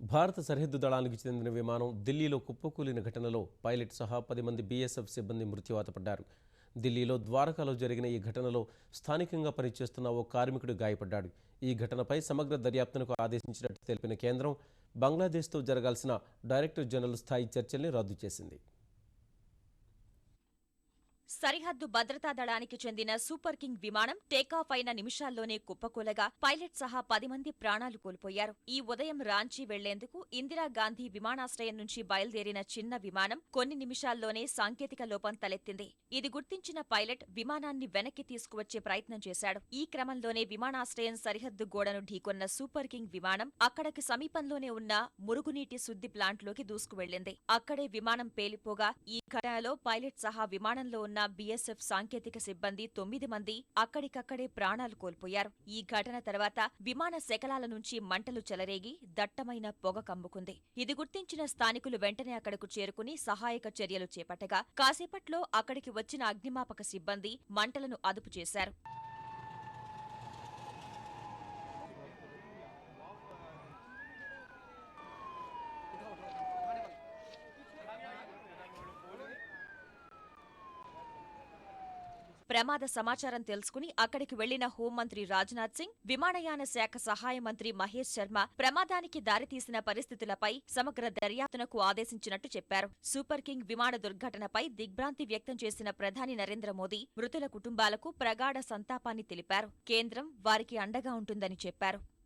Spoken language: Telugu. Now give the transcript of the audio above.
భారత సరిహద్దు దళానికి చెందిన విమానం ఢిల్లీలో కుప్పకూలిన ఘటనలో పైలట్ సహా పది మంది బీఎస్ఎఫ్ సిబ్బంది మృత్యువాత పడ్డారు. దిల్లీలో ద్వారకాలో జరిగిన ఈ ఘటనలో స్థానికంగా పనిచేస్తున్న ఓ కార్మికుడు గాయపడ్డాడు. ఈ ఘటనపై సమగ్ర దర్యాప్తునకు ఆదేశించినట్టు తెలిపిన కేంద్రం బంగ్లాదేశ్తో జరగాల్సిన డైరెక్టర్ జనరల్ స్థాయి చర్చల్ని రద్దు చేసింది. సరిహద్దు భద్రతా దళానికి చెందిన సూపర్ కింగ్ విమానం టేకాఫ్ అయిన నిమిషాల్లోనే కుప్పకూలగా పైలట్ సహా పది మంది ప్రాణాలు కోల్పోయారు. ఈ ఉదయం రాంచీ వెళ్ళేందుకు ఇందిరాగాంధీ విమానాశ్రయం నుంచి బయలుదేరిన చిన్న విమానం కొన్ని నిమిషాల్లోనే సాంకేతిక లోపం తలెత్తింది. ఇది గుర్తించిన పైలట్ విమానాన్ని వెనక్కి తీసుకువచ్చే ప్రయత్నం చేశాడు. ఈ క్రమంలోనే విమానాశ్రయం సరిహద్దు గోడను ఢీకొన్న సూపర్ కింగ్ విమానం అక్కడికి సమీపంలోనే ఉన్న మురుగునీటి శుద్ధి ప్లాంట్లోకి దూసుకువెళ్ళింది అక్కడే విమానం పేలిపోగా ఈ ఘటనలో పైలట్ సహా విమానంలో ఉన్న బీఎస్ఎఫ్ సాంకేతిక సిబ్బంది తొమ్మిది మంది అక్కడికక్కడే ప్రాణాలు కోల్పోయారు. ఈ ఘటన తర్వాత విమాన శకలాల నుంచి మంటలు చెలరేగి దట్టమైన పొగ కమ్ముకుంది. ఇది గుర్తించిన స్థానికులు వెంటనే అక్కడకు చేరుకుని సహాయక చర్యలు చేపట్టగా కాసేపట్లో అక్కడికి వచ్చిన అగ్నిమాపక సిబ్బంది మంటలను అదుపు చేశారు. ప్రమాద సమాచారం తెలుసుకుని అక్కడికి వెళ్ళిన హోంమంత్రి రాజ్నాథ్ సింగ్ విమానయాన శాఖ సహాయ మంత్రి మహేష్ శర్మ ప్రమాదానికి దారితీసిన పరిస్థితులపై సమగ్ర దర్యాప్తునకు ఆదేశించినట్టు చెప్పారు. సూపర్ కింగ్ విమాన దుర్ఘటనపై దిగ్భ్రాంతి వ్యక్తం చేసిన ప్రధాని నరేంద్ర మోదీ మృతుల కుటుంబాలకు ప్రగాఢ సంతాపాన్ని తెలిపారు. కేంద్రం వారికి అండగా ఉంటుందని చెప్పారు.